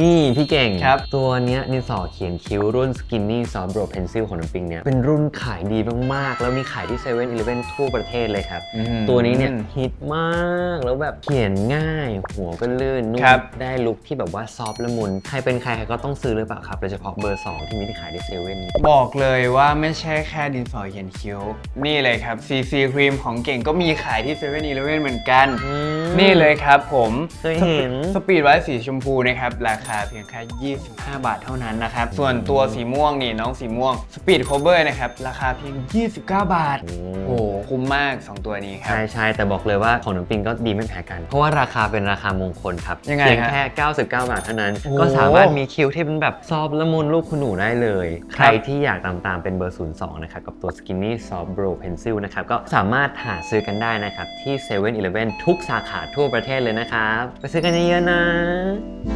นี่พี่เก่งครับตัวเนี้ยดินสอเขียนคิ้วรุ่น Skinny Soft Brow Pencil ของน้ำปิงเนี่ยเป็นรุ่นขายดีมาก ๆ แล้วมีขายที่7 e เ e ่ e อทั่วประเทศเลยครับ อืม ตัวนี้เนี่ยฮิตมากแล้วแบบเขียนง่าย หัวก็ลื่นนุ่มครับ ได้ลุคที่แบบว่าซอฟต์ละมุน ใครเป็นใครใครก็ต้องซื้อหรือเปล่าครับโดยเฉพาะเบอร์ 2 ที่มีที่ขายที่เซเว่นบอกเลยว่าไม่ใช่แค่ดินสอเขียนคิ้ว นี่เลยครับ CC ครีมของเก่งก็มีขายที่7 e เ e ่ e อเหมือนกัน อืม นี่เลยครับผมเคยเห็นสปีดไว้สีชมพูนะครับราคาเพียงแค่ 25 บาทเท่านั้นนะครับ ส่วนตัวสีม่วงนี่น้องสีม่วงสปีดโคเ e อร์นะครับราคาเพียง 29 บาทโอ้โอ้โหคุ้มมาก 2 ตัวนี้ครับ ใช่ใช่แต่บอกเลยว่าของน้ำปิงก็ดีไม่แพ้กัน เพราะว่าราคาเป็นราคามงคลครับยังไงเพียงฮะแค่ 99 บาทเท่านั้นโอ้ก็สามารถมีคิ้วที่เป็นแบบซอฟต์ละมุนลูกคุณหนูได้เลย ใครที่อยากตามตามๆเป็นเบอร์ 02 นะครับกับตัว Skinny Soft Brow Pencil นะครับก็สามารถหาซื้อกันได้นะครับที่7 e เ e ่ e ทุกสาขาทั่วประเทศเลยนะครับ ไปซื้อกันเยอะๆนะ